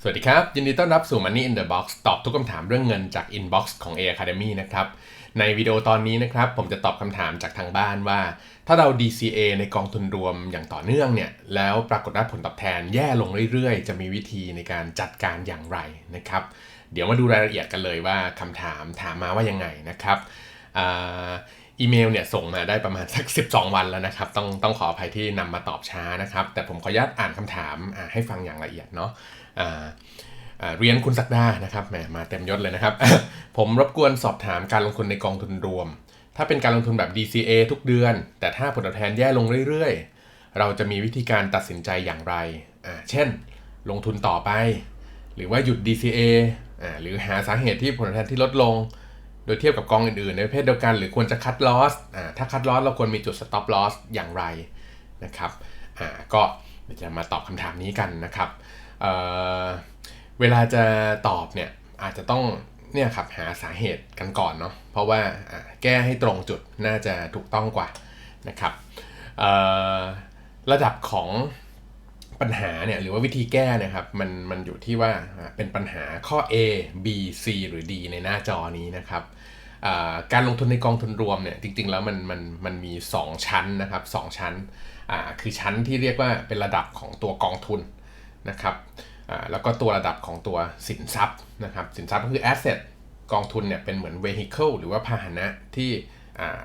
สวัสดีครับ ยินดีต้อนรับสู่ Money in the Box ตอบทุกคำถามเรื่องเงินจาก Inbox ของ A Academy นะครับ ในวิดีโอตอนนี้นะครับ ผมจะตอบคำถามจากทางบ้านว่า ถ้าเรา DCA ในกองทุนรวมอย่างต่อเนื่องเนี่ย แล้วปรากฏว่าผลตอบแทนแย่ลงเรื่อยๆ จะมีวิธีในการจัดการอย่างไรนะครับ เดี๋ยวมาดูรายละเอียดกันเลยว่าคำถามถามมาว่ายังไงนะครับอ่าอีเมลเนี่ยส่งมาได้ประมาณสัก 12 วันแล้วนะครับ ต้องต้องขออภัยที่นำมาตอบช้านะครับ แต่ผมขออนุญาตอ่านคำถามอ่าให้ฟังอย่างละเอียดเนาะ เรียนคุณศักดานะครับแหมมาเต็มยศเลยนะครับ ผมรบกวนสอบถามการลงทุนในกองทุนรวม ถ้าเป็นการลงทุนแบบ DCA ทุกเดือน แต่ถ้าผลตอบแทนแย่ลงเรื่อยๆ เราจะมีวิธีการตัดสินใจอย่างไร เช่น ลงทุนต่อไป หรือว่าหยุด DCA หรือหาสาเหตุที่ผลตอบแทนที่ลดลง โดยเทียบกับกองอื่นๆ ในประเภทเดียวกัน หรือควรจะคัดลอสถ้าคัดลอสเราควรมีจุด stop loss อย่างไรนะครับก็จะมาตอบคำถามนี้กันนะครับ เเวลาจะตอบเนี่ยอาจจะต้องเนี่ยครับหาสาเหตุกันก่อนเนาะเพราะว่าแก้ให้ตรงจุดน่าจะถูกต้องกว่านะครับระดับของปัญหาเนี่ยหรือว่าวิธีแก้เนะครับมันมันอยู่ที่ว่าเป็นปัญหาข้อ A B C หรือ D ในหน้าจอนี้นะครับการลงทุนในกองทุนรวมเนี่ยจริงๆแล้วมันมันมันมี 2 ชั้นนะครับสองชั้นคือชั้นที่เรียกว่าเป็นระดับของตัวกองทุน นะครับแล้วก็ตัวระดับของตัวสินทรัพย์นะครับสินทรัพย์ก็คือ asset กองทุนเนี่ยเป็นเหมือน vehicle หรือว่าพาหนะที่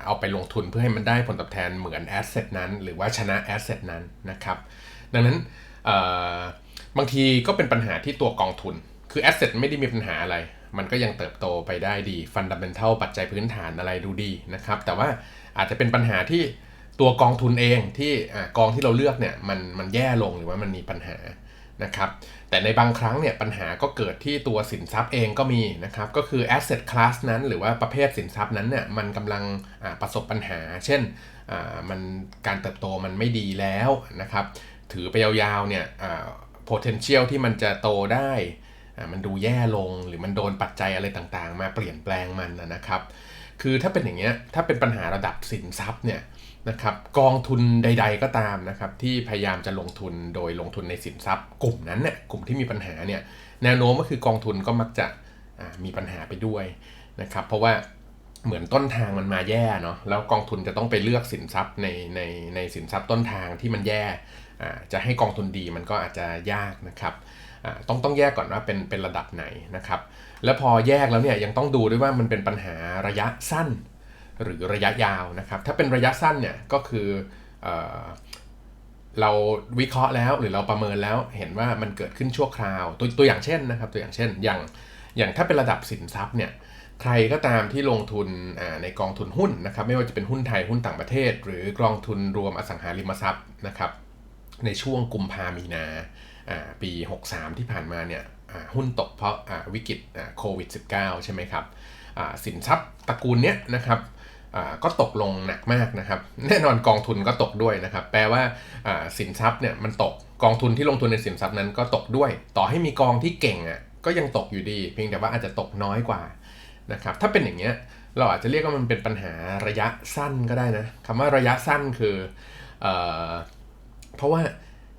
เอาไปลงทุนเพื่อให้มันได้ผลตอบแทนเหมือน asset นั้น หรือว่าชนะ asset นั้นนะครับดังนั้นบางทีก็เป็นปัญหาที่ตัวกองทุน คือ asset ไม่ได้มีปัญหาอะไร มันก็ยังเติบโตไปได้ดี fundamental ปัจจัยพื้นฐานอะไรดูดีนะครับแต่ว่าอาจจะเป็นปัญหาที่ตัวกองทุนเองที่อกองที่เราเลือกเนี่ยมันมันแย่ลงหรือว่ามันมีปัญหา นะครับแต่ในบางครั้งเนี่ยปัญหาก็เกิดที่ตัวสินทรัพย์เองก็มีนะครับก็คือ asset class นั้นหรือว่าประเภทสินทรัพย์นั้นเนี่ยมันกำลังประสบปัญหา เช่นมันการเติบโตมันไม่ดีแล้วนะครับถือไปยาวๆเนี่ยอ่า potential ที่มันจะโตได้มันดูแย่ลงหรือมันโดนปัจจัยอะไรต่างๆ มาเปลี่ยนแปลงมันนะครับ คือถ้าเป็นอย่างเงี้ยถ้าเป็นปัญหาระดับสินทรัพย์เนี่ย นะครับกองทุนใด ๆ ก็ตามนะครับที่พยายามจะลงทุนโดยลงทุนในสินทรัพย์ กลุ่มนั้นเนี่ยกลุ่มที่มีปัญหาเนี่ยแนวโน้มก็คือกองทุนก็มักจะมีปัญหาไปด้วยนะครับเพราะว่าเหมือนต้นทางมันมาแย่เนาะแล้วกองทุนจะต้องไปเลือกสินทรัพย์ในในในสินทรัพย์ต้นทางที่มันแย่จะให้กองทุนดีมันก็อาจจะยากนะครับต้องต้องแยกก่อนว่าเป็นเป็นระดับไหนนะครับแล้วพอแยกแล้วเนี่ยยังต้องดูด้วยว่ามันเป็นปัญหาระยะสั้น หรือระยะยาวนะครับ ถ้าเป็นระยะสั้นเนี่ยก็คือเออเราวิเคราะห์แล้วหรือเราประเมินแล้วเห็นว่ามันเกิดขึ้นชั่วคราว ตัวตัวอย่างเช่นนะครับ ตัวอย่างเช่น อย่างอย่างถ้าเป็นระดับสินทรัพย์เนี่ยใครก็ตามที่ลงทุนในกองทุนหุ้นนะครับ ไม่ว่าจะเป็นหุ้นไทยหุ้นต่างประเทศ หรือกองทุนรวมอสังหาริมทรัพย์นะครับ ในช่วงกุมภามีนาอ่าปี 63 ที่ผ่านมาเนี่ยหุ้นตกเพราะวิกฤตโควิด -19 ใช่ไหมครับสินทรัพย์ตระกูลเนี้ยนะครับ ก็ตกลงหนักมากนะครับ แน่นอนกองทุนก็ตกด้วยนะครับ แปลว่าสินทรัพย์เนี่ยมันตกกองทุนที่ลงทุนในสินทรัพย์นั้นก็ตกด้วย ต่อให้มีกองที่เก่งอะก็ยังตกอยู่ดี เพียงแต่ว่าอาจจะตกน้อยกว่านะครับถ้าเป็นอย่างเงี้ยเราอาจจะเรียกว่ามันเป็นปัญหาระยะสั้นก็ได้นะคำว่าระยะสั้นคือเออเพราะว่า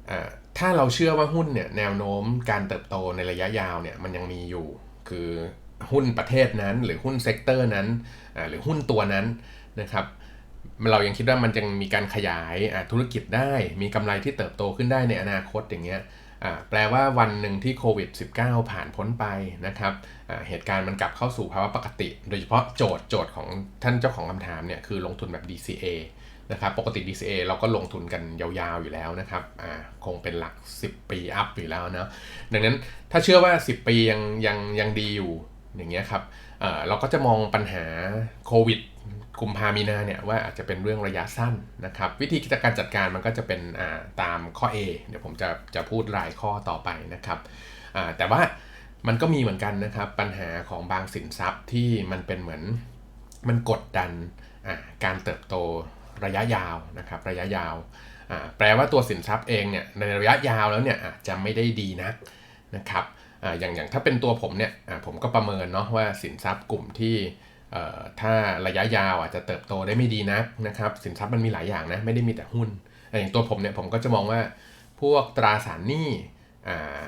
อ่าถ้าเราเชื่อว่าหุ้นเนี่ยแนวโน้มการเติบโตในระยะยาวเนี่ยมันยังมีอยู่ คือ หุ้นประเทศนั้น หรือหุ้นเซกเตอร์นั้นหรือหุ้นตัวนั้นนะครับเรายังคิดว่ามันยังมีการขยายธุรกิจได้ มีกำไรที่เติบโตขึ้นได้ในอนาคตอย่างเงี้ยแปลว่าวันหนึ่งที่โควิด -19 ผ่านพ้นไปนะครับเหตุการณ์มันกลับเข้าสู่ภาวะปกติ โดยเฉพาะโจทย์โจทย์ของท่านเจ้าของคำถามเนี่ยคือลงทุนแบบ DCA นะครับปกติ DCA เราก็ลงทุนกันยาวๆอยู่แล้วนะครับคงเป็นหลัก 10 ปีอัพอยู่แล้วนะดังนั้นถ้าเชื่อว่า 10 ปียังยังยังดีอยู่ อย่างเงี้ยครับเเราก็จะมองปัญหาโควิดกุมภามีนาเนี่ยว่าอาจจะเป็นเรื่องระยะสั้นนะครับ วิธีการจัดการมันก็จะเป็นาตามข้อ A เดี๋ยวผมจะจะพูดรายข้อต่อไปนะครับแต่ว่ามันก็มีเหมือนกันนะครับ ปัญหาของบางสินทรัพย์ที่มันเป็นเหมือนมันกดดันาการเติบโตระยะยาวนะครับ ระยะยาวาแปลว่าตัวสินทรัพย์เองเนี่ยในระยะยาวแล้วเนี่ยอาจจะไม่ได้ดีนักนะครับ อ่าอย่างอย่างถ้าเป็นตัวผมเนี่ยอ่าผมก็ประเมินเนาะว่าสินทรัพย์กลุ่มที่เอ่อถ้าระยะยาวอาจจะเติบโตได้ไม่ดีนักนะครับ สินทรัพย์มันมีหลายอย่างนะไม่ได้มีแต่หุ้นอ่าอย่างตัวผมเนี่ยผมก็จะมองว่าพวกตราสารหนี้อ่า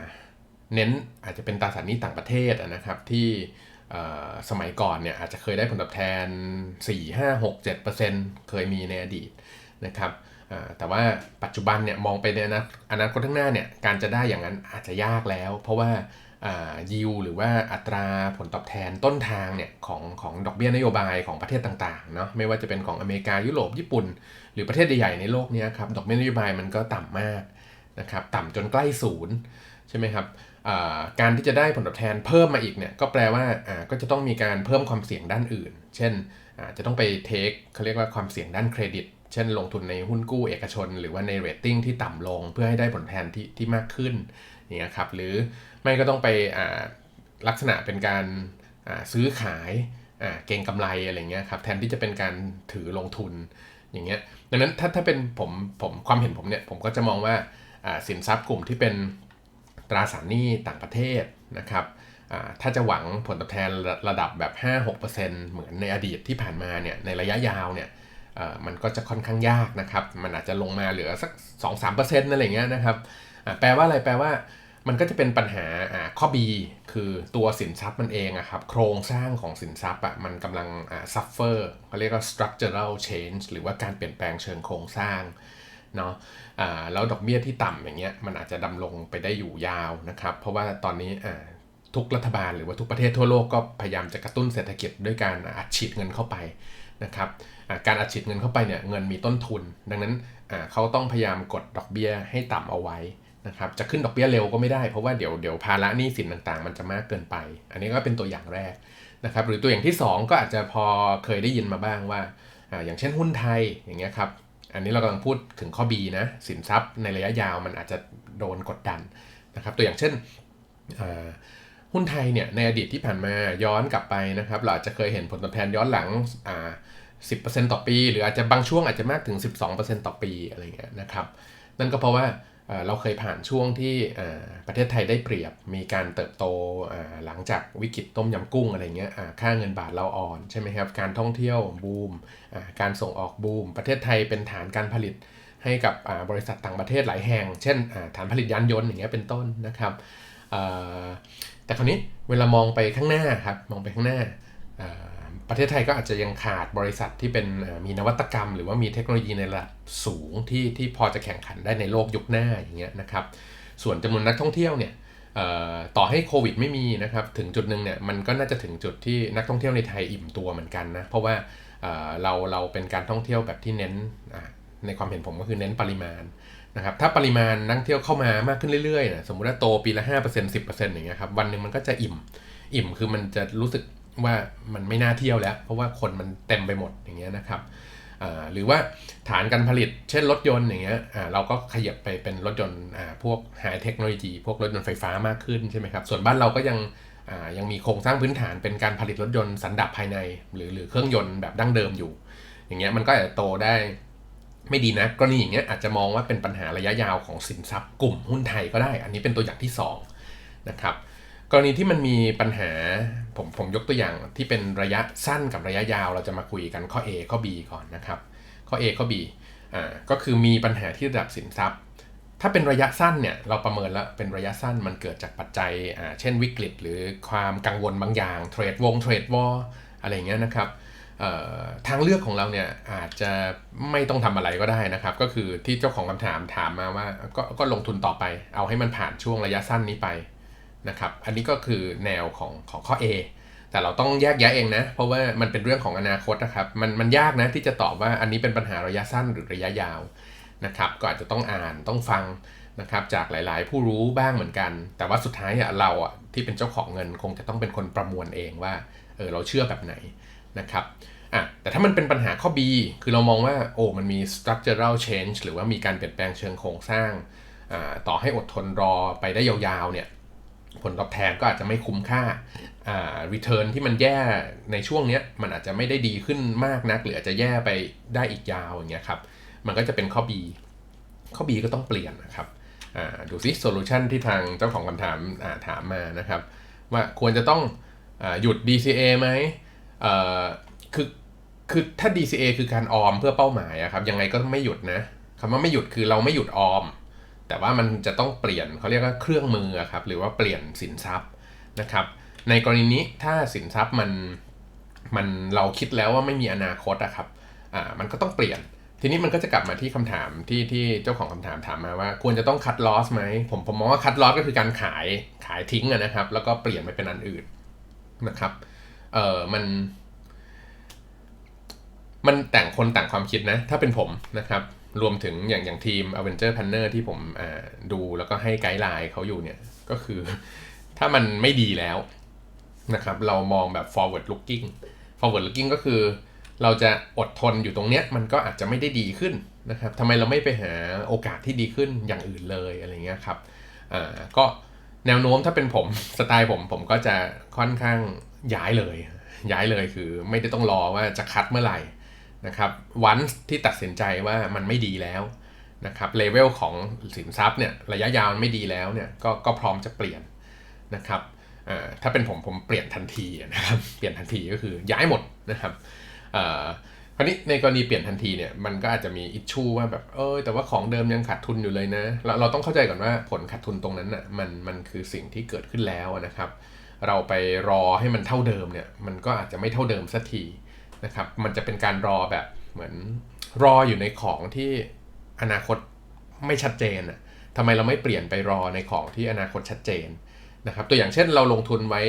เน้นอาจจะเป็นตราสารหนี้ต่างประเทศอะนะครับที่เอ่อสมัยก่อนเนี่ยอาจจะเคยได้ผลตอบแทน 4 5 6 7 เคยมีในอดีตนะครับอ่าแต่ว่าปัจจุบันเนี่ยมองไปในอนาอนาคตข้างหน้าเนี่ยการจะได้อย่างนั้นอาจจะยากแล้ว เพราะว่า ยิวหรือว่าอัตราผลตอบแทนต้นทางเนี่ยของของดอกเบี้ยนโยบายของประเทศต่างๆเนาะไม่ว่าจะเป็นของอเมริกายุโรปญี่ปุ่น หรือประเทศใหญ่ๆในโลกนี้ครับดอกเบี้ยนโยบายมันก็ต่ำมากนะครับต่ำจนใกล้ศูนย์ใช่ไหมครับการที่จะได้ผลตอบแทนเพิ่มมาอีกเนี่ยก็แปลว่าอ่าก็จะต้องมีการเพิ่มความเสี่ยงด้านอื่น เช่นอ่าจะต้องไปเทคเขาเรียกว่าความเสี่ยงด้านเครดิต เช่น ลงทุนในหุ้นกู้เอกชน หรือว่าในเรตติ้งที่ต่ำลงเพื่อให้ได้ผลแทนที่ที่มากขึ้นอย่างเงี้ยครับหรือ ไม่ก็ต้องไปอ่าลักษณะเป็นการอ่าซื้อขายอ่าเก่งกำไรอะไรเงี้ยครับแทนที่จะเป็นการถือลงทุนอย่างเงี้ยดังนั้นถ้าถ้าเป็นผมผมความเห็นผมเนี่ยผมก็จะมองว่าอ่าสินทรัพย์กลุ่มที่เป็นตราสารหนี้ต่างประเทศนะครับอ่าถ้าจะหวังผลตอบแทนระระดับแบบ 5-6%เหมือนในอดีตที่ผ่านมาเนี่ยในระยะยาวเนี่ยอ่อมันก็จะค่อนข้างยากนะครับ มันอาจจะลงมาเหลือสัก 2-3%อะไรเงี้ยนะครับอ่าแปลว่าอะไร แปลว่า มันก็จะเป็นปัญหาอ่าข้อ B คือตัวสินทรัพย์มันเองอะครับ โครงสร้างของสินทรัพย์อะมันกำลังอ่า suffer เขาเรียกว่า structural change หรือว่าการเปลี่ยนแปลงเชิงโครงสร้างเนาะอ่าแล้วดอกเบี้ยที่ต่ำอย่างเงี้ยมันอาจจะดำรงไปได้อยู่ยาวนะครับ เพราะว่าตอนนี้อ่าทุกรัฐบาลหรือว่าทุกประเทศทั่วโลกก็พยายามจะกระตุ้นเศรษฐกิจด้วยการอัดฉีดเงินเข้าไปนะครับการอัดฉีดเงินเข้าไปเนี่ยเงินมีต้นทุน ดังนั้นเขาต้องพยายามกดดอกเบี้ยให้ต่ำเอาไว้ นะครับจะขึ้นดอกเบี้ยเร็วก็ไม่ได้เพราะว่าเดี๋ยวเดี๋ยวภาระหนี้สินต่างๆ มันจะมากเกินไป อันนี้ก็เป็นตัวอย่างแรกนะครับหรือตัวอย่างที่ 2 ก็อาจจะพอเคยได้ยินมาบ้างว่าอ่าอย่างเช่นหุ้นไทยอย่างเงี้ยครับอันนี้เรากำลังพูดถึงข้อ B นะสินทรัพย์ในระยะยาวมันอาจจะโดนกดดันนะครับตัวอย่างเช่นหุ้นไทยเนี่ยในอดีตที่ผ่านมาย้อนกลับไปนะครับเราอาจจะเคยเห็นผลตอบแทนย้อนหลังอ่า10%ต่อปี หรืออาจจะบางช่วงอาจจะมากถึง 12%ต่อปีอะไรเงี้ยนะครับนั่นก็เพราะว่า เราเคยผ่านช่วงที่ประเทศไทยได้เปรียบมีการเติบโตหลังจากวิกฤตต้มยำกุ้งอะไรเงี้ยค่าเงินบาทเราอ่อนใช่ไหมครับการท่องเที่ยวบูมการส่งออกบูม ประเทศไทยเป็นฐานการผลิตให้กับบริษัทต่างประเทศหลายแห่ง เช่นฐานผลิตยานยนต์อย่างเงี้ยเป็นต้นนะครับแต่คราวนี้เวลามองไปข้างหน้าครับมองไปข้างหน้า ประเทศไทยก็อาจจะยังขาดบริษัทที่เป็นมีนวัตกรรม หรือว่ามีเทคโนโลยีในระดับสูงที่ที่พอจะแข่งขันได้ในโลกยุคหน้าอย่างเงี้ยนะครับ ส่วนจำนวนนักท่องเที่ยวเนี่ยต่อให้โควิดไม่มีนะครับถึงจุดหนึ่งเนี่ยมันก็น่าจะถึงจุดที่นักท่องเที่ยวในไทยอิ่มตัวเหมือนกันนะเพราะว่าเราเราเป็นการท่องเที่ยวแบบที่เน้นในความเห็นผมก็คือเน้นปริมาณนะครับถ้าปริมาณนักเที่ยวเข้ามามากขึ้นเรื่อยๆนะสมมุติว่าโตปีละ5% 10%อย่างเงี้ยครับวันหนึ่งมันก็จะอิ่มอิ่มคือมันจะรู้สึก ว่ามันไม่น่าเที่ยวแล้ว เพราะว่าคนมันเต็มไปหมดอย่างเงี้ยนะครับหรือว่าฐานการผลิตเช่นรถยนต์อย่างเงี้ยเราก็ขยับไปเป็นรถยนต์พวกไฮเทคโนโลยีพวกรถยนต์ไฟฟ้ามากขึ้นใช่ไหมครับส่วนบ้านเราก็ยังยังมีโครงสร้างพื้นฐานเป็นการผลิตรถยนต์สันดาปภายใน หรือหรือเครื่องยนต์แบบดั้งเดิมอยู่ อย่างเงี้ยมันก็อาจจะโตได้ไม่ดีนะกรณีอย่างเงี้ยอาจจะมองว่าเป็นปัญหาระยะยาวของสินทรัพย์กลุ่มหุ้นไทยก็ได้ อันนี้เป็นตัวอย่างที่2นะครับกรณีที่มันมีปัญหา ผมผมยกตัวอย่างที่เป็นระยะสั้นกับระยะยาว เราจะมาคุยกันข้อ A ข้อ B ก่อนนะครับ ข้อ A ข้อ B อ่าก็คือมีปัญหาที่ระดับสินทรัพย์ ถ้าเป็นระยะสั้นเนี่ยเราประเมินแล้วเป็นระยะสั้นมันเกิดจากปัจจัยอ่าเช่นวิกฤต หรือความกังวลบางอย่างเทรดวงเทรดวออะไรเงี้ยนะครับทางเลือกของเราเนี่ยอาจจะไม่ต้องทำอะไรก็ได้นะครับ ก็คือที่เจ้าของคำถามถามมาว่าก็ก็ลงทุนต่อไป เอาให้มันผ่านช่วงระยะสั้นนี้ไป นะครับ อันนี้ก็คือแนวของของข้อ A แต่เราต้องแยกแยะเองนะ เพราะว่ามันเป็นเรื่องของอนาคตนะครับ มันมันยากนะที่จะตอบว่าอันนี้เป็นปัญหาระยะสั้นหรือระยะยาวนะครับ ก็อาจจะต้องอ่านต้องฟังนะครับจากหลาย ๆ ผู้รู้บ้างเหมือนกัน แต่ว่าสุดท้ายเราอะที่เป็นเจ้าของเงินคงจะต้องเป็นคนประมวลเองว่าเออเราเชื่อแบบไหนนะครับอะแต่ถ้ามันเป็นปัญหาข้อ B คือเรามองว่าโอ้มันมี structural change หรือว่ามีการเปลี่ยนแปลงเชิงโครงสร้าง ต่อให้อดทนรอไปได้ยาว ๆ เนี่ย ผลตอบแทนก็อาจจะไม่คุ้มค่าอ่า return ที่มันแย่ในช่วงนี้มันอาจจะไม่ได้ดีขึ้นมากนัก หรืออาจจะแย่ไปได้อีกยาวอย่างเงี้ยครับ มันก็จะเป็นข้อ B ข้อ B ก็ต้องเปลี่ยนนะครับอ่าดูซิโซลูชันที่ทางเจ้าของคำถามอ่าถามมานะครับ ว่าควรจะต้องอหยุด DCA ไหมอ่อคือคือถ้า DCA คือการออมเพื่อเป้าหมายอะครับยังไงก็ไม่หยุดนะคำว่าไม่หยุดคือเราไม่หยุดออม แต่ว่ามันจะต้องเปลี่ยนเขาเรียกว่าเครื่องมือครับหรือว่าเปลี่ยนสินทรัพย์นะครับ ในกรณีนี้ถ้าสินทรัพย์มันมันเราคิดแล้วว่าไม่มีอนาคตอะครับอ่ามันก็ต้องเปลี่ยน ทีนี้มันก็จะกลับมาที่คำถามที่ที่เจ้าของคำถามถามมาว่า ควรจะต้องคัดลอสไหมผมผมมองว่าคัดลอสก็คือการขายขายทิ้งอะนะครับ แล้วก็เปลี่ยนไปเป็นอันอื่นนะครับเออมันมันแต่งคนต่างความคิดนะ ถ้าเป็นผมนะครับ รวมถึงอย่างอย่างทีม Avenger Planner ที่ผมดูแล้วก็ให้ไกด์ไลน์เขาอยู่เนี่ยก็คือถ้ามันไม่ดีแล้วนะครับเรามองแบบ forward looking forward looking ก็คือ เราจะอดทนอยู่ตรงเนี้ยมันก็อาจจะไม่ได้ดีขึ้นนะครับทำไมเราไม่ไปหาโอกาสที่ดีขึ้นอย่างอื่นเลยอะไรเงี้ยครับอ่าก็แนวโน้มถ้าเป็นผมสไตล์ผมผมก็จะค่อนข้างย้ายเลย ย้ายเลยคือไม่ได้ต้องรอว่าจะคัดเมื่อไหร่ นะครับวันที่ตัดสินใจว่ามันไม่ดีแล้วนะครับเลเวลของสินทรัพย์เนี่ยระยะยาวมันไม่ดีแล้วเนี่ยก็ก็พร้อมจะเปลี่ยนนะครับถ้าเป็นผมผมเปลี่ยนทันทีนะครับเปลี่ยนทันทีก็คือย้ายหมดนะครับคราวนี้ในกรณีเปลี่ยนทันทีเนี่ยมันก็อาจจะมีอิชชูว่าแบบเออแต่ว่าของเดิมยังขาดทุนอยู่เลยนะเราเราต้องเข้าใจก่อนว่าผลขาดทุนตรงนั้นน่ะมันมันคือสิ่งที่เกิดขึ้นแล้วนะครับ เราไปรอให้มันเท่าเดิมเนี่ยมันก็อาจจะไม่เท่าเดิมสักที นะครับ มันจะเป็นการรอแบบเหมือนรออยู่ในของที่อนาคตไม่ชัดเจนอะทำไมเราไม่เปลี่ยนไปรอในของที่อนาคตชัดเจนนะครับตัวอย่างเช่นเราลงทุนไว้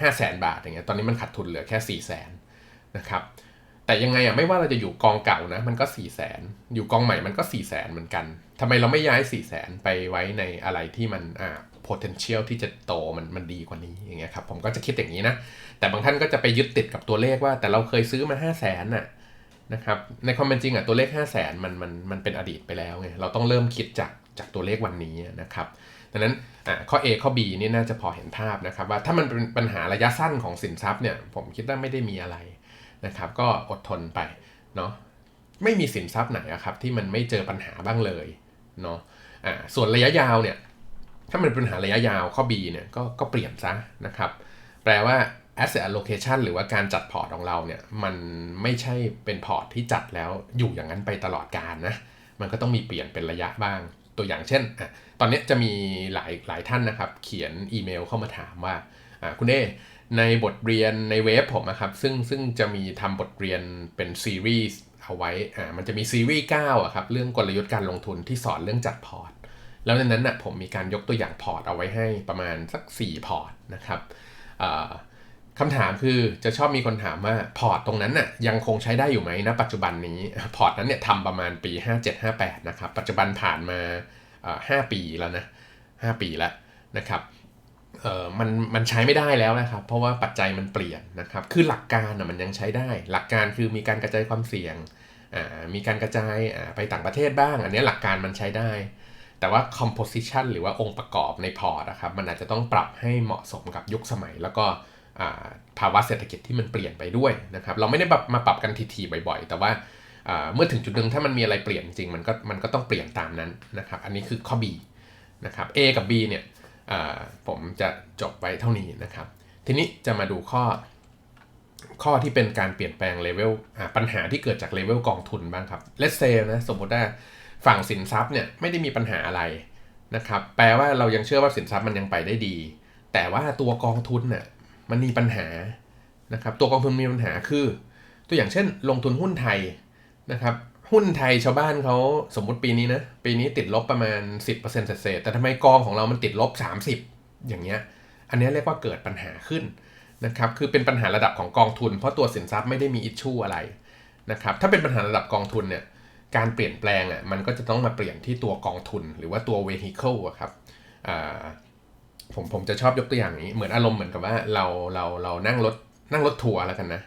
ห้าแสนบาทอย่างเงี้ยตอนนี้มันขาดทุนเหลือแค่4ี่แสนนะครับแต่ยังไงอะไม่ว่าเราจะอยู่กองเก่านะมันก็4ี่แสนอยู่กองใหม่มันก็4ี่แสนเหมือนกันทำไมเราไม่ย้าย4ี่แสนไปไว้ในอะไรที่มันอ่า potential ที่จะโตมันมันดีกว่านี้อย่างเงี้ยครับผมก็จะคิดอย่างนี้นะ แต่บางท่านก็จะไปยึดติดกับตัวเลขว่า แต่เราเคยซื้อมา5 0 0แสนน่ะนะครับในความเป็นจริงอะตัวเลข 5 0 0แสนมันมันมันเป็นอดีตไปแล้วไงเราต้องเริ่มคิดจากจากตัวเลขวันนี้นะครับดังนั้นข้อ A ข้อ B นี่น่าจะพอเห็นภาพนะครับว่าถ้ามันเป็นปัญหาระยะสั้นของสินทรัพย์เนี่ยผมคิดว่าไม่ได้มีอะไรนะครับก็อดทนไปเนาะไม่มีสินทรัพย์ไหนครับที่มันไม่เจอปัญหาบ้างเลยเนาะอ่าส่วนระยะยาวเนี่ย ถ้ามันเป็นปัญหาระยะยาวข้อ B เนี่ยก็ก็เปลี่ยนซะนะครับ แปลว่า asset allocation หรือว่าการจัดพอร์ตของเราเนี่ยมันไม่ใช่เป็นพอร์ตที่จัดแล้วอยู่อย่างนั้นไปตลอดกาลนะ มันก็ต้องมีเปลี่ยนเป็นระยะบ้าง ตัวอย่างเช่นอตอนนี้จะมีหลายหลายท่านนะครับ เขียนอีเมลเข้ามาถามว่าคุณเอในบทเรียนในเว็บผมนะครับ ซึ่งซึ่งจะมีทำบทเรียนเป็นซีรีส์เอาไว้อ่ามันจะมีซีรีส์9อะครับเรื่องกลยุทธ์การลงทุนที่สอนเรื่องจัดพอร์ต แล้วในนั้นนะ่ะผมมีการยกตัวอย่างพอร์ตเอาไว้ให้ประมาณสัก 4 พอร์ตนะครับคำถามคือจะชอบมีคนถามว่าพอร์ตตรงนั้นน่ะยังคงใช้ได้อยู่ไหมณปัจจุบันนี้พอร์ตนั้นเนี่ยทำประมาณปี 5758นะครับปัจจุบันผ่านมา5ปีแล้วนะ5ปีแล้วนะครับเออมันมันใช้ไม่ได้แล้วนะครับ เพราะว่าปัจจัยมันเปลี่ยนนะครับ คือหลักการนะมันยังใช้ได้ หลักการคือมีการกระจายความเสี่ยงมีการกระจายไปต่างประเทศบ้าง อันนี้หลักการมันใช้ได้ แต่ว่า composition หรือว่าองค์ประกอบในพอร์ตนะครับ มันอาจจะต้องปรับให้เหมาะสมกับยุคสมัย แล้วก็ภาวะเศรษฐกิจที่มันเปลี่ยนไปด้วยนะครับ เราไม่ได้มาปรับกันทีๆบ่อยๆ แต่ว่าเมื่อถึงจุดหนึ่งถ้ามันมีอะไรเปลี่ยนจริงมันก็มันก็ต้องเปลี่ยนตามนั้นนะครับ อันนี้คือข้อ B นะครับ A กับ B เนี่ยผมจะจบไว้เท่านี้นะครับ ทีนี้จะมาดูข้อ ข้อที่เป็นการเปลี่ยนแปลงเลเวลปัญหาที่เกิดจากเลเวลกองทุนบ้างครับ let's say นะสมมติว่า ฝั่งสินทรัพย์เนี่ยไม่ได้มีปัญหาอะไรนะครับ แปลว่าเรายังเชื่อว่าสินทรัพย์มันยังไปได้ดี แต่ว่าตัวกองทุนเนี่ยมันมีปัญหานะครับ ตัวกองทุนมีปัญหาคือ ตัวอย่างเช่น ลงทุนหุ้นไทยนะครับหุ้นไทยชาวบ้านเขาสมมุติปีนี้นะปีนี้ติดลบประมาณ 10%เศษแต่ทำไมกองของเรามันติดลบ 30 อย่างเงี้ยอันนี้เรียกว่าเกิดปัญหาขึ้นนะครับคือเป็นปัญหาระดับของกองทุน เพราะตัวสินทรัพย์ไม่ได้มีอิชชูอะไรนะครับถ้าเป็นปัญหาระดับกองทุนเนี่ย การเปลี่ยนแปลงอะมันก็จะต้องมาเปลี่ยนที่ตัวกองทุนหรือว่าตัว vehicle อะครับผมผมจะชอบยกตัวอย่างนี้ เหมือนอารมณ์เหมือนกับว่าเราเราเรานั่งรถนั่งรถทัวร์แล้วกันนะ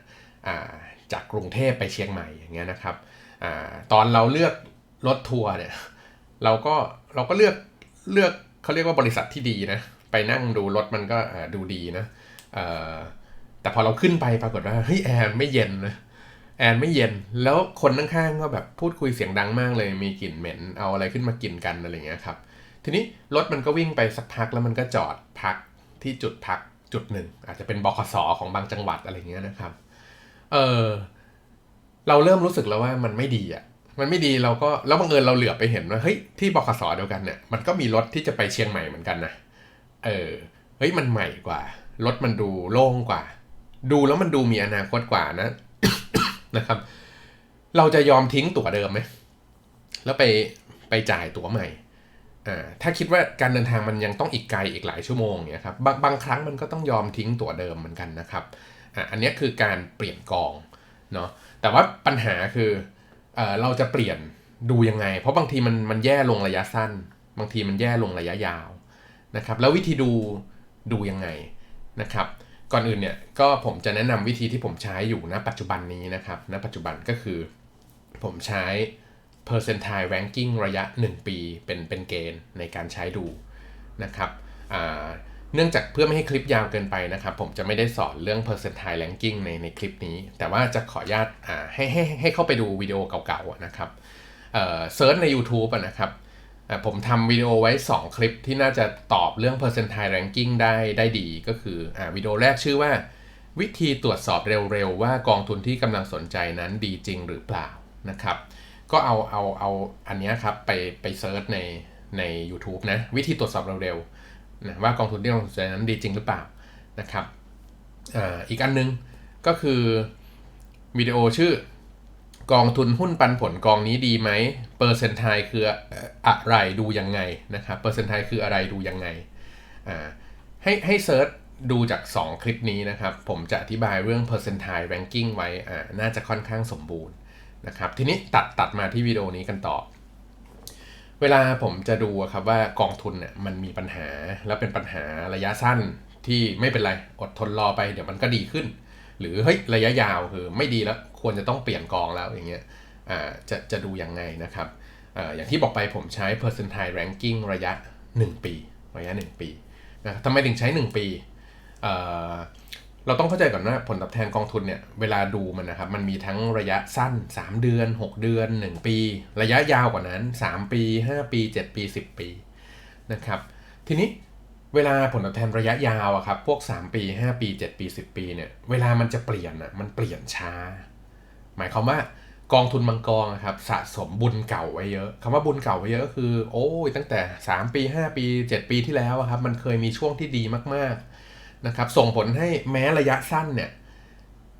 จากกรุงเทพไปเชียงใหม่อย่างเงี้ยนะครับอตอนเราเลือกรถทัวร์เนี่ยเราก็เราก็เลือกเลือกเขาเรียกว่าบริษัทที่ดีนะไปนั่งดูรถมันก็ดูดีนะแต่พอเราขึ้นไปปรากฏว่าเฮ้ยแอร์ไม่เย็นนะ แอนไม่เย็น แล้วคนข้างๆก็แบบพูดคุยเสียงดังมากเลย มีกลิ่นเหม็น เอาอะไรขึ้นมากินกันอะไรเงี้ยครับ ทีนี้รถมันก็วิ่งไปสักพักแล้วมันก็จอดพักที่จุดพักจุดหนึ่ง อาจจะเป็นบขสของบางจังหวัดอะไรเงี้ยนะครับ เออเราเริ่มรู้สึกแล้วว่ามันไม่ดีอะมันไม่ดีเราก็แล้วบังเอิญเราเหลือไปเห็นว่าเฮ้ยที่บขสเดียวกันเนี่ยมันก็มีรถที่จะไปเชียงใหม่เหมือนกันนะ เออเฮ้ยมันใหม่กว่ารถมันดูโล่งกว่า ดูแล้วมันดูมีอนาคตกว่านะ นะครับ เราจะยอมทิ้งตั๋วเดิมไหมแล้วไปไปจ่ายตั๋วใหม่ถ้าคิดว่าการเดินทางมันยังต้องอีกไกลอีกหลายชั่วโมงเนี่ยครับบางบางครั้งมันก็ต้องยอมทิ้งตั๋วเดิมเหมือนกันนะครับออันนี้คือการเปลี่ยนกองเนาะแต่ว่าปัญหาคือเอเราจะเปลี่ยนดูยังไง เพราะบางทีมันมันแย่ลงระยะสั้น บางทีมันแย่ลงระยะยาวนะครับ แล้ววิธีดูดูยังไงนะครับ ก่อนอื่นเนี่ยก็ผมจะแนะนำวิธีที่ผมใช้อยู่ณปัจจุบันนี้นะครับณปัจจุบันก็คือ ผมใช้ percentile ranking ระยะ 1 ปีเป็นเป็นเกณฑ์ในการใช้ดูนะครับเนื่องจากเพื่อไม่ให้คลิปยาวเกินไปนะครับ ผมจะไม่ได้สอนเรื่อง percentile ranking ในในคลิปนี้ แต่ว่าจะขออนุญาตให้ให้ให้เข้าไปดูวิดีโอเก่าๆนะครับเซิร์ชใน YouTube นะครับ ผมทำวิดีโอไว้ 2 คลิปที่น่าจะตอบเรื่อง percentile ranking ได้ได้ดีก็คืออวิดีโอแรกชื่อว่า วิธีตรวจสอบเร็วๆ ว่ากองทุนที่กำลังสนใจนั้นดีจริงหรือเปล่านะครับ ก็เอาเอาเอาอันนี้ครับไปไปเซิร์ชในใน YouTube นะ วิธีตรวจสอบเร็วๆนะว่ากองทุนที่กำลังสนใจนั้นดีจริงหรือเปล่านะครับออีกอันนึงก็คือวิดีโอชื่อ กองทุนหุ้นปันผลกองนี้ดีไหมเปอร์เซนต์ไทคืออะไรดูยังไงนะครับเปอร์เซนต์ไทคืออะไรดูยังไงอ่าให้ให้เซิร์ชดูจาก 2 คลิปนี้นะครับ ผมจะอธิบายเรื่อง percentile ranking ไว้อ่าน่าจะค่อนข้างสมบูรณ์นะครับ ทีนี้ตัดตัดมาที่วิดีโอนี้กันต่อ เวลาผมจะดูครับว่ากองทุนเนี่ยมันมีปัญหาแล้วเป็นปัญหาระยะสั้นที่ไม่เป็นไร อดทนรอไปเดี๋ยวมันก็ดีขึ้น หรือเฮ้ยระยะยาวคือไม่ดีแล้ว ควรจะต้องเปลี่ยนกองแล้วอย่างเงี้ยจะจะดูยังไงนะครับออย่างที่บอกไปผมใช้ percentile ranking ระยะ 1 ปี ระยะ 1 ปีนะทำไมถึงใช้ 1 ปีเเราต้องเข้าใจก่อนว่าผลตอบแทนกองทุนเนี่ย เวลาดูมันนะครับ มันมีทั้งระยะสั้น 3 เดือน 6 เดือน 1 ปี ระยะยาวกว่านั้น 3 ปี 5 ปี 7 ปี 10 ปีนะครับ ทีนี้เวลาผลตอบแทนระยะยาวอะครับ พวก 3 ปี 5 ปี 7 ปี 10 ปีเนี่ย เวลามันจะเปลี่ยนอะมันเปลี่ยนช้า หมายความว่ากองทุนบางกองครับสะสมบุญเก่าไว้เยอะคำว่าบุญเก่าไว้เยอะก็คือ โอ้ยตั้งแต่ 3 ปี 5 ปี 7 ปีที่แล้วครับมันเคยมีช่วงที่ดีมากๆนะครับส่งผลให้แม้ระยะสั้นเนี่ย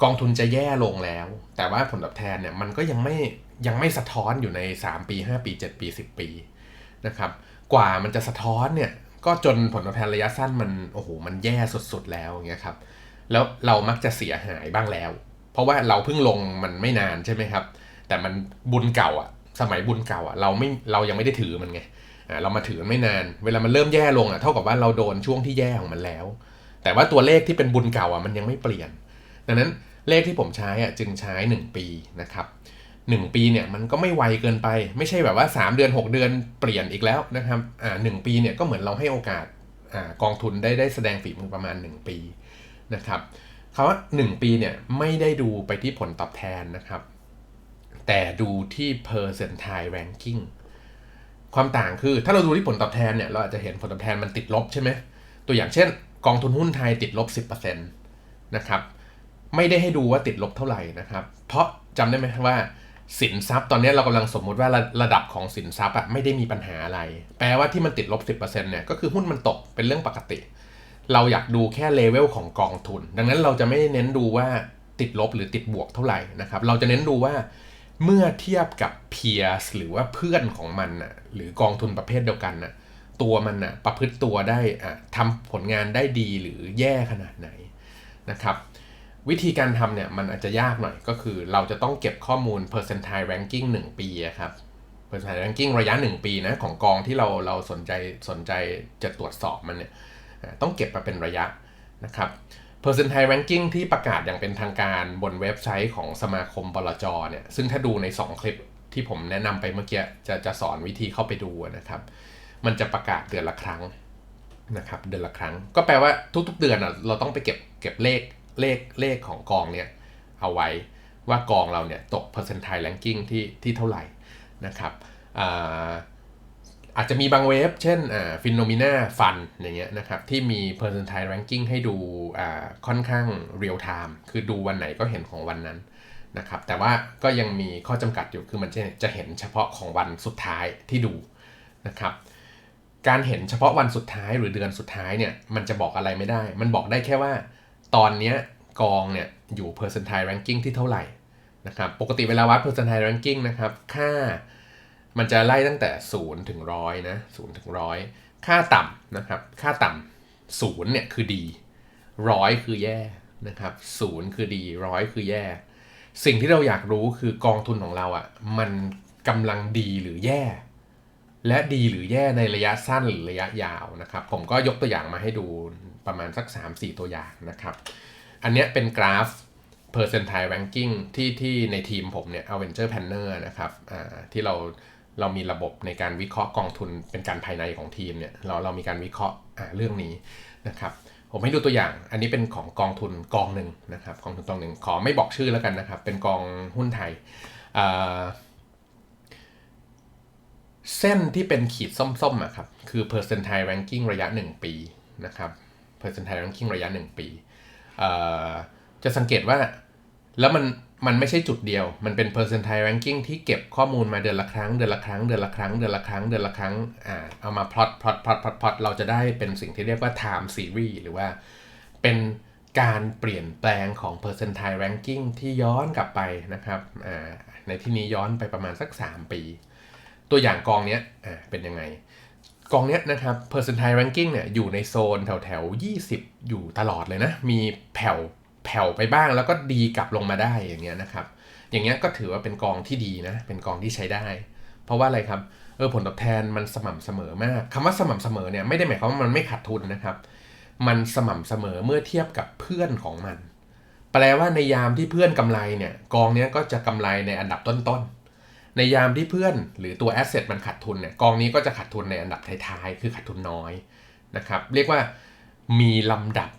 กองทุนจะแย่ลงแล้ว แต่ว่าผลตอบแทนเนี่ยมันก็ยังไม่ยังไม่สะท้อนอยู่ใน 3 ปี 5 ปี 7 ปี 10 ปีนะครับกว่ามันจะสะท้อนเนี่ยก็จนผลตอบแทนระยะสั้นมันโอ้โหมันแย่สุดๆแล้วอย่างเงี้ยครับแล้วเรามักจะเสียหายบ้างแล้ว เพราะว่าเราเพิ่งลงมันไม่นานใช่ไหมครับ แต่มันบุญเก่าอะ สมัยบุญเก่าอะเราไม่เรายังไม่ได้ถือมันไงอ่าเรามาถือไม่นาน เวลามันเริ่มแย่ลงอะเท่ากับว่าเราโดนช่วงที่แย่ของมันแล้ว แต่ว่าตัวเลขที่เป็นบุญเก่าอะมันยังไม่เปลี่ยน ดังนั้นเลขที่ผมใช้อะจึงใช้ 1 ปีนะครับ1ปีเนี่ยมันก็ไม่ไวเกินไป ไม่ใช่แบบว่า 3 เดือน 6 เดือนเปลี่ยนอีกแล้วนะครับอ่าหปีเนี่ยก็เหมือนเราให้โอกาสอ่ากองทุนได้ได้แสดงฝีมือประมาณ 1 ปีนะครับ คำว่า1ปีเนี่ยไม่ได้ดูไปที่ผลตอบแทนนะครับ แต่ดูที่ percentile ranking ความต่างคือถ้าเราดูที่ผลตอบแทนเนี่ยเราอาจจะเห็นผลตอบแทนมันติดลบใช่ไหมตัวอย่างเช่น กองทุนหุ้นไทยติดลบ 10%นะครับไม่ได้ให้ดูว่าติดลบเท่าไหร่นะครับ เพราะจำได้ไหมว่าสินทรัพย์ตอนนี้เรากำลังสมมุติว่าระระดับของสินทรัพย์อะไม่ได้มีปัญหาอะไร แปลว่าที่มันติดลบ 10%เนี่ยก็คือหุ้นมันตกเป็นเรื่องปกติ เราอยากดูแค่เลเวลของกองทุน ดังนั้นเราจะไม่เน้นดูว่าติดลบหรือติดบวกเท่าไหร่นะครับ เราจะเน้นดูว่าเมื่อเทียบกับ peers หรือว่าเพื่อนของมันน่ะหรือกองทุนประเภทเดียวกันน่ะตัวมันน่ะประพฤติตัวได้อะทำผลงานได้ดีหรือแย่ขนาดไหนนะครับวิธีการทำเนี่ยมันอาจจะยากหน่อยก็คือเราจะต้องเก็บข้อมูล percentile ranking 1 ปีครับ percentile ranking ระยะ 1 ปีนะของกองที่เราเราสนใจสนใจจะตรวจสอบมันเนี่ย ต้องเก็บมาเป็นระยะนะครับ percentile ranking ที่ประกาศอย่างเป็นทางการบนเว็บไซต์ของสมาคมบลจเนี่ยซึ่งถ้าดูใน 2 คลิปที่ผมแนะนำไปเมื่อกี้จะจะสอนวิธีเข้าไปดูนะครับ มันจะประกาศเดือนละครั้งนะครับเดือนละครั้ง ก็แปลว่าทุกๆเดือนเราต้องไปเก็บเก็บเลขเลขเลขของกองเนี่ยเอาไว้ว่ากองเราเนี่ยตก percentile ranking ที่ที่เท่าไหร่นะครับ อาจจะมีบางเว็บ เช่นฟินโนมิน่าฟันอย่างเงี้ยนะครับ ที่มี percentile ranking ให้ดูค่อนข้าง real time คือดูวันไหนก็เห็นของวันนั้นนะครับ แต่ว่าก็ยังมีข้อจำกัดอยู่คือมันจะจะเห็นเฉพาะของวันสุดท้ายที่ดูนะครับ การเห็นเฉพาะวันสุดท้ายหรือเดือนสุดท้ายเนี่ยมันจะบอกอะไรไม่ได้ มันบอกได้แค่ว่า ตอนนี้กองเนี่ยอยู่ percentile ranking ที่เท่าไหร่นะครับ ปกติเวลาวัด percentile ranking นะครับ ค่า มันจะไล่ตั้งแต่0ถึง100นะ0ถึง100ค่าต่ำนะครับ ค่าต่ำศูนย์เนี่ยคือดีร้อยคือแย่นะครับศูนย์คือดีร้อยคือแย่ สิ่งที่เราอยากรู้คือกองทุนของเราอะ่ะมันกำลังดีหรือแย่ และดีหรือแย่ในระยะสั้นหรือระยะยาวนะครับ ผมก็ยกตัวอย่างมาให้ดูประมาณสัก 3-4 ตัวอย่างนะครับ อันนี้เป็นกราฟ percentile ranking ที่ที่ในทีมผมเนี่ย Avenger Planner นะครับอ่าที่เรา เรามีระบบในการวิเคราะห์กองทุนเป็นการภายในของทีมเนี่ยเราเรามีการวิเคราะห์เรื่องนี้นะครับผมให้ดูตัวอย่าง อันนี้เป็นของกองทุนกองหนึ่งนะครับกองทุนกองหนึ่งขอไม่บอกชื่อแล้วกันนะครับ เป็นกองหุ้นไทย เส้นที่เป็นขีดส้มๆอะครับคือ percentile ranking ระยะ 1 ปีนะครับ percentile ranking ระยะ 1 ปี จะสังเกตว่าแล้วมัน มันไม่ใช่จุดเดียว มันเป็น percentile ranking ที่เก็บข้อมูลมาเดือนละครั้ง เดือนละครั้ง เดือนละครั้ง เดือนละครั้ง เดือนละครั้ง อ่า เอามา plot plot plot plot plot เราจะได้เป็นสิ่งที่เรียกว่า time series หรือว่า เป็นการเปลี่ยนแปลงของ percentile ranking ที่ย้อนกลับไปนะครับ อ่า ในที่นี้ย้อนไปประมาณสัก 3 ปี ตัวอย่างกองเนี้ย อ่า เป็นยังไง กองเนี้ยนะครับ percentile ranking เนี่ย อยู่ในโซนแถวแถว20 อยู่ตลอดเลยนะ มีแผ่ว แผ่วไปบ้างแล้วก็ดีกลับลงมาได้อย่างเงี้ยนะครับ อย่างเงี้ยก็ถือว่าเป็นกองที่ดีนะ เป็นกองที่ใช้ได้ เพราะว่าอะไรครับเออผลตอบแทนมันสม่ำเสมอมากคำว่าสม่ำเสมอเนี่ยไม่ได้หมายความว่ามันไม่ขาดทุนนะครับ มันสม่ำเสมอเมื่อเทียบกับเพื่อนของมัน แปลว่าในยามที่เพื่อนกำไรเนี่ยกองเนี้ยก็จะกำไรในอันดับต้นๆในยามที่เพื่อนหรือตัวแอสเซทมันขาดทุนเนี่ยกองนี้ก็จะขาดทุนในอันดับท้ายๆคือขาดทุนน้อยนะครับ เรียกว่ามีลำดับ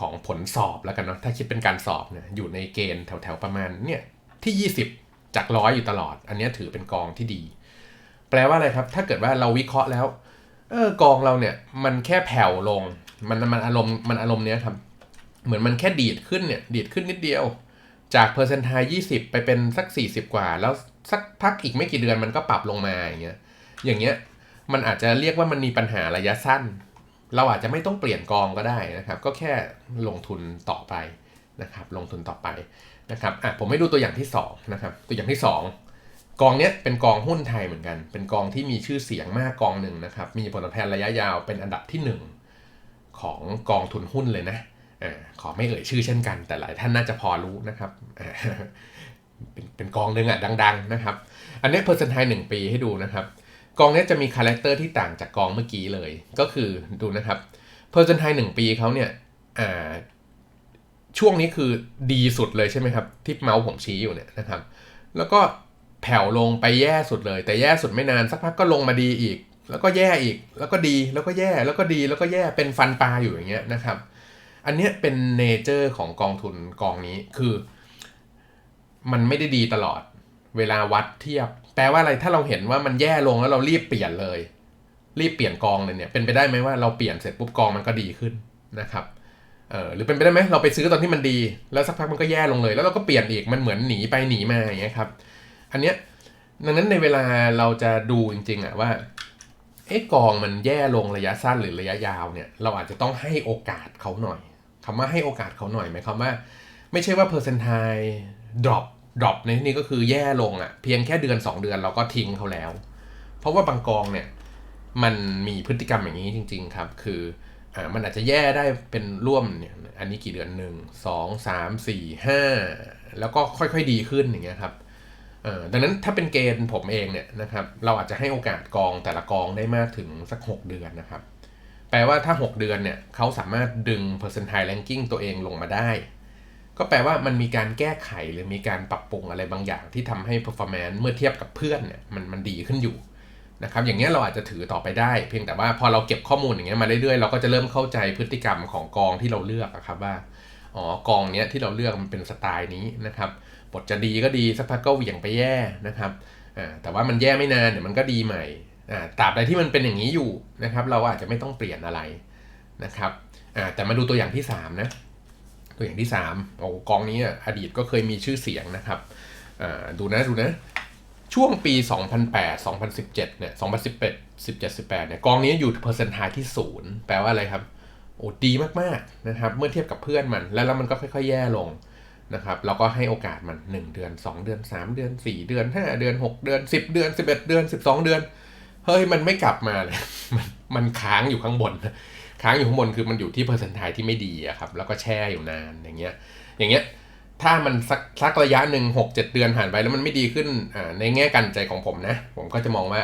ของผลสอบแล้วกันเนาะถ้าคิดเป็นการสอบเนี่ยอยู่ในเกณฑ์แถวๆประมาณเนี่ยที่ 20 จากร้อยอยู่ตลอด อันนี้ถือเป็นกองที่ดี แปลว่าอะไรครับ ถ้าเกิดว่าเราวิเคราะห์แล้วเออกองเราเนี่ยมันแค่แผ่วลง มันมันอารมณ์มันอารมณ์เนี้ยครับ เหมือนมันแค่ดีดขึ้นเนี่ยดีดขึ้นนิดเดียว จากเปอร์เซ็นต์ไท20ไปเป็นสัก 40 กว่า แล้วสักพักอีกไม่กี่เดือนมันก็ปรับลงมาอย่างเงี้ยอย่างเงี้ยมันอาจจะเรียกว่ามันมีปัญหาระยะสั้น เราอาจจะไม่ต้องเปลี่ยนกองก็ได้นะครับ ก็แค่ลงทุนต่อไปนะครับ ลงทุนต่อไปนะครับอะผมให้ดูตัวอย่างที่2นะครับ ตัวอย่างที่ 2 กองเนี้ยเป็นกองหุ้นไทยเหมือนกัน เป็นกองที่มีชื่อเสียงมากกองหนึ่งนะครับ มีผลตอบแทนระยะยาวเป็นอันดับที่ 1 ของกองทุนหุ้นเลยนะอ่าขอไม่เอ่ยชื่อเช่นกัน แต่หลายท่านน่าจะพอรู้นะครับเป็นเป็นกองหนึ่งอะดัง ๆ นะครับ อันนี้เปอร์เซ็นต์ไทยหนึ่งปีให้ดูนะครับ กองนี้จะมีคาแรคเตอร์ที่ต่างจากกองเมื่อกี้เลย ก็คือดูนะครับเพอร์เซนไทหนึ่งปีเขาเนี่ยอ่าช่วงนี้คือดีสุดเลยใช่ไหมครับที่เมาส์ผมชี้อยู่เนี่ยนะครับ แล้วก็แผ่วลงไปแย่สุดเลย แต่แย่สุดไม่นานสักพักก็ลงมาดีอีก แล้วก็แย่อีก แล้วก็ดีแล้วก็แย่แล้วก็ดีแล้วก็แย่เป็นฟันปลาอยู่อย่างเงี้ยนะครับ อันเนี้ยเป็นเนเจอร์ของกองทุนกองนี้คือ มันไม่ได้ดีตลอด เวลาวัดเทียบ แปลว่าอะไรถ้าเราเห็นว่ามันแย่ลงแล้วเรารีบเปลี่ยนเลย รีบเปลี่ยนกองเลยเนี่ยเป็นไปได้ไหมว่าเราเปลี่ยนเสร็จปุ๊บกองมันก็ดีขึ้นนะครับเออหรือเป็นไปได้ไหมเราไปซื้อตอนที่มันดี แล้วสักพักมันก็แย่ลงเลย แล้วเราก็เปลี่ยนอีกมันเหมือนหนีไปหนีมาอย่างเงี้ยครับอันเนี้ยดังนั้นในเวลาเราจะดูจริงๆอะว่าเอ๊ะกองมันแย่ลงระยะสั้นหรือระยะยาวเนี่ยเราอาจจะต้องให้โอกาสเขาหน่อยคำว่าให้โอกาสเขาหน่อยหมายความว่า ไม่ใช่ว่าเพอร์เซนต์ไฮดรอ percentile drop drop ในที่นี้ก็คือแย่ลงอะ่ะ เพียงแค่เดือน 2 เดือนเราก็ทิ้งเขาแล้ว เพราะว่าบางกองเนี่ยมันมีพฤติกรรมอย่างนี้จริง ๆ ครับ คืออ่ามันอาจจะแย่ได้เป็นร่วมเนี่ยอันนี้กี่เดือนหนึ่งสองสามสี่ห้าแล้วก็ค่อยๆดีขึ้นอย่างเงี้ยครับเออดังนั้นถ้าเป็นเกณฑ์ผมเองเนี่ยนะครับ เราอาจจะให้โอกาสกองแต่ละกองได้มากถึงสัก 6 เดือนนะครับ แปลว่าถ้า 6 เดือนเนี่ยเขาสามารถดึง percentile ranking ตัวเองลงมาได้ ก็แปลว่ามันมีการแก้ไขหรือมีการปรับปรุงอะไรบางอย่างที่ทำให้ performance เมื่อเทียบกับเพื่อนเนี่ยมันมันดีขึ้นอยู่นะครับอย่างเงี้ยเราอาจจะถือต่อไปได้ เพียงแต่ว่าพอเราเก็บข้อมูลอย่างเงี้ยมาเรื่อยๆเราก็จะเริ่มเข้าใจพฤติกรรมของกองที่เราเลือกอะครับว่าอ๋อกองเนี้ยที่เราเลือกมันเป็นสไตล์นี้นะครับบทจะดีก็ดีสักพักก็เหวี่ยงไปแย่นะครับอ่าแต่ว่ามันแย่ไม่นานเดี๋ยวมันก็ดีใหม่อ่าตราบใดที่มันเป็นอย่างนี้อยู่นะครับ เราอาจจะไม่ต้องเปลี่ยนอะไรนะครับอ่าแต่มาดูตัวอย่างที่3นะ ตัวอย่างที่3โอ้กองนี้อะอดีตก็เคยมีชื่อเสียงนะครับอ่าดูนะดูนะช่วงปี 2008 2017 เนี่ย 2018 17 18 เนี่ย กองนี้อยู่เปอร์เซนต์ไทที่ศูนย์แปลว่าอะไรครับ โอ้ดีมาก ๆ นะครับ เมื่อเทียบกับเพื่อนมัน แล้วแล้วมันก็ค่อย ๆ แย่ลงนะครับ แล้วก็ให้โอกาสมัน 1 เดือน 2 เดือน 3 เดือน 4 เดือน 5 เดือน 6 เดือน 10 เดือน 11 เดือน 12 เดือน เฮ้ย มันไม่กลับมาเลย มันมันค้างอยู่ข้างบน ค้างอยู่ข้างบนคือมันอยู่ที่เปอร์เซนต์ไทที่ไม่ดีอะครับ แล้วก็แช่อยู่นานอย่างเงี้ย อย่างเงี้ย ถ้ามันสักสักระยะหนึ่งหกเจ็ดเดือนผ่านไปแล้วมันไม่ดีขึ้นอ่าในแง่การใจของผมนะ ผมก็จะมองว่า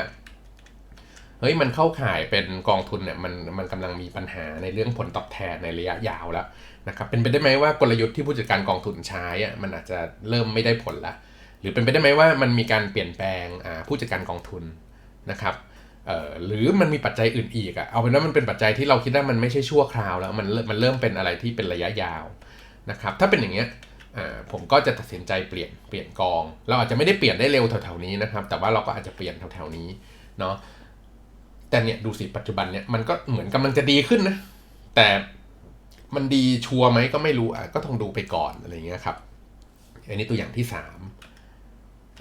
เฮ้ยมันเข้าข่ายเป็นกองทุนเนี่ยมันมันกำลังมีปัญหาในเรื่องผลตอบแทนในระยะยาวแล้วนะครับเป็นไปได้ไหมว่ากลยุทธ์ที่ผู้จัดการกองทุนใช้อะมันอาจจะเริ่มไม่ได้ผลละหรือเป็นไปได้ไหมว่ามันมีการเปลี่ยนแปลงอ่าผู้จัดการกองทุนนะครับ เออหรือมันมีปัจจัยอื่นอีกอะเอาเป็นว่ามันเป็นปัจจัยที่เราคิดว่ามันไม่ใช่ชั่วคราวแล้วมันเริ่มมันเริ่มเป็นอะไรที่เป็นระยะยาวนะครับถ้าเป็นอย่างเงี้ยผมก็จะตัดสินใจเปลี่ยนเปลี่ยนกอง เราอาจจะไม่ได้เปลี่ยนได้เร็วแถวๆนี้นะครับ แต่ว่าเราก็อาจจะเปลี่ยนแถวๆนี้เนาะแต่เนี่ยดูสิปัจจุบันเนี่ยมันก็เหมือนกำลังจะดีขึ้นนะแต่มันดีชัวร์ไหมก็ไม่รู้อะก็ต้องดูไปก่อนอะไรเงี้ยครับอันนี้ตัวอย่างที่สาม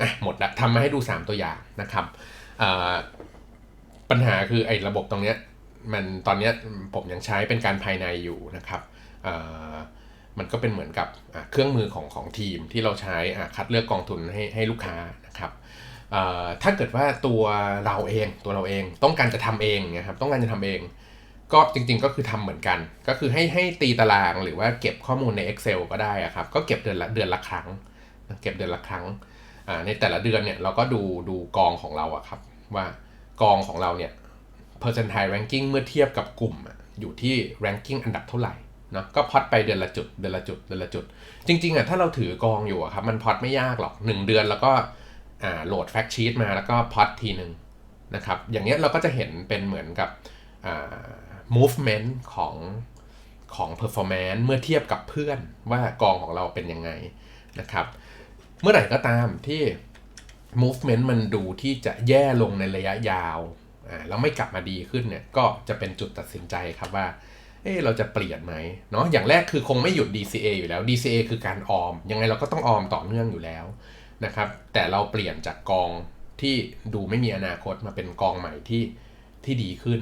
อะหมดละทำมาให้ดูสามตัวอย่างนะครับ ปัญหาคือไอ้ระบบตรงเนี้ยมันตอนเนี้ยผมยังใช้เป็นการภายในอยู่นะครับมันก็เป็นเหมือนกับเครื่องมือของของทีมที่เราใช้คัดเลือกกองทุนให้ให้ลูกค้านะครับถ้าเกิดว่าตัวเราเองตัวเราเองต้องการจะทำเองนะครับต้องการจะทำเอง ก็จริงๆก็คือทำเหมือนกัน ก็คือให้ให้ตีตารางหรือว่าเก็บข้อมูลใน Excel ก็ได้ครับก็เก็บเดือนละเดือนละครั้ง เก็บเดือนละครั้งในแต่ละเดือนเนี่ยเราก็ดูดูกองของเราอะครับว่า กองของเราเนี่ย percentile ranking เมื่อเทียบกับกลุ่มอยู่ที่ ranking อันดับเท่าไหร่เนาะก็พอดไปเดือนละจุดเดือนละจุดเดือนละจุด จริงๆอะถ้าเราถือกองอยู่ครับมันพอดไม่ยากหรอก 1 เดือนแล้วก็โหลดแฟกชีตมาแล้วก็พอดทีหนึ่งนะครับอย่างเงี้ยเราก็จะเห็นเป็นเหมือนกับ movement ของของ performance เมื่อเทียบกับเพื่อนว่ากองของเราเป็นยังไงนะครับ เมื่อไหร่ก็ตามที่ movement มันดูที่จะแย่ลงในระยะยาวอ่าแล้วไม่กลับมาดีขึ้นเนี่ยก็จะเป็นจุดตัดสินใจครับว่าเออเราจะเปลี่ยนไหมเนาะอย่างแรกคือคงไม่หยุด DCA อยู่แล้ว DCA คือการออม ยังไงเราก็ต้องออมต่อเนื่องอยู่แล้วนะครับ แต่เราเปลี่ยนจากกองที่ดูไม่มีอนาคตมาเป็นกองใหม่ที่ที่ดีขึ้น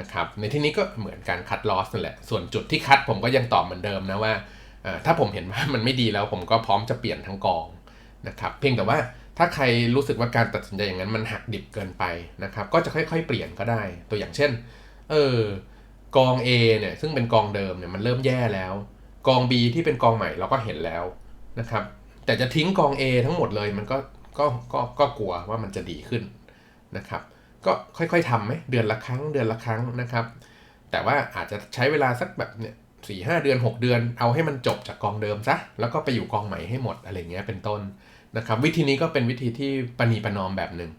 นะครับ ในที่นี้ก็เหมือนการคัดลอสนั่นแหละ ส่วนจุดที่คัดผมก็ยังตอบเหมือนเดิมนะว่าถ้าผมเห็นว่ามันไม่ดีแล้วผมก็พร้อมจะเปลี่ยนทั้งกองนะครับ เพียงแต่ว่า ถ้าใครรู้สึกว่าการตัดสินใจอย่างนั้นมันหักดิบเกินไปนะครับ ก็จะค่อย ๆ เปลี่ยนก็ได้ ตัวอย่างเช่น เออกอง A เนี่ยซึ่งเป็นกองเดิมเนี่ยมันเริ่มแย่แล้ว กอง B ที่เป็นกองใหม่เราก็เห็นแล้วนะครับ แต่จะทิ้งกอง A ทั้งหมดเลยมันก็ก็ก็ก็กลัวว่ามันจะดีขึ้นนะครับ ก็ค่อยๆทำไหมเดือนละครั้งเดือนละครั้งนะครับ แต่ว่าอาจจะใช้เวลาสักแบบเนี่ยสี่ห้าเดือน 6 เดือน เอาให้มันจบจากกองเดิมซะแล้วก็ไปอยู่กองใหม่ให้หมดอะไรเงี้ยเป็นต้น นะครับวิธีนี้ก็เป็นวิธีที่ปณีประนอมแบบหนึ่ง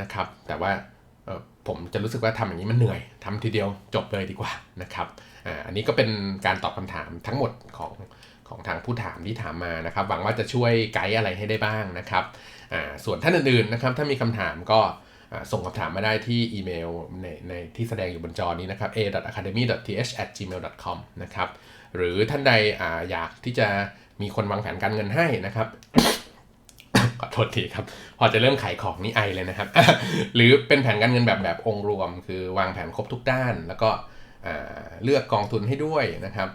นะครับ แต่ว่าผมจะรู้สึกว่าทำอย่างนี้มันเหนื่อยทำทีเดียวจบเลยดีกว่านะครับอันนี้ก็เป็นการตอบคำถามทั้งหมดของของทางผู้ถามที่ถามมานะครับ หวังว่าจะช่วยไกด์อะไรให้ได้บ้างนะครับส่วนท่านอื่นๆนะครับถ้ามีคำถามก็ส่งคำถามมาได้ที่อีเมลในในที่แสดงอยู่บนจอนี้นะครับ a.academy.th@gmail.com นะครับหรือท่านใดออยากที่จะมีคนวางแผนการเงินให้นะครับ ขอโทษทีครับ พอจะเริ่มขายของนี่ไอเลยนะครับ หรือเป็นแผนการเงินแบบแบบองค์รวม คือวางแผนครบทุกด้าน แล้วก็เลือกกองทุนให้ด้วยนะครับ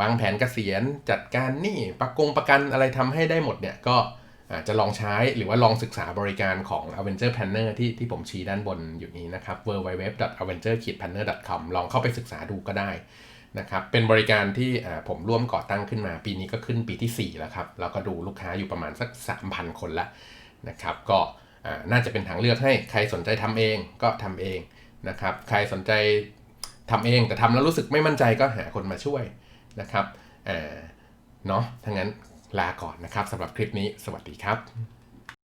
วางแผนเกษียณจัดการหนี้ประกงประกันอะไรทำให้ได้หมดเนี่ยก็จะลองใช้หรือว่าลองศึกษาบริการของ Avenger Planner ที่ที่ผมชี้ด้านบนอยู่นี้นะครับ www.avenger-planner.com ลองเข้าไปศึกษาดูก็ได้ นะครับเป็นบริการที่ผมร่วมก่อตั้งขึ้นมา ปีนี้ก็ขึ้นปีที่ 4 แล้วครับเราก็ดูลูกค้าอยู่ประมาณสัก 3,000 คนละนะครับก็น่าจะเป็นทางเลือกให้ใครสนใจทำเองก็ทำเองนะครับใครสนใจทำเองแต่ทำแล้วรู้สึกไม่มั่นใจก็หาคนมาช่วยนะครับเนาะทั้งนั้นลาก่อนนะครับสำหรับคลิปนี้สวัสดีครับ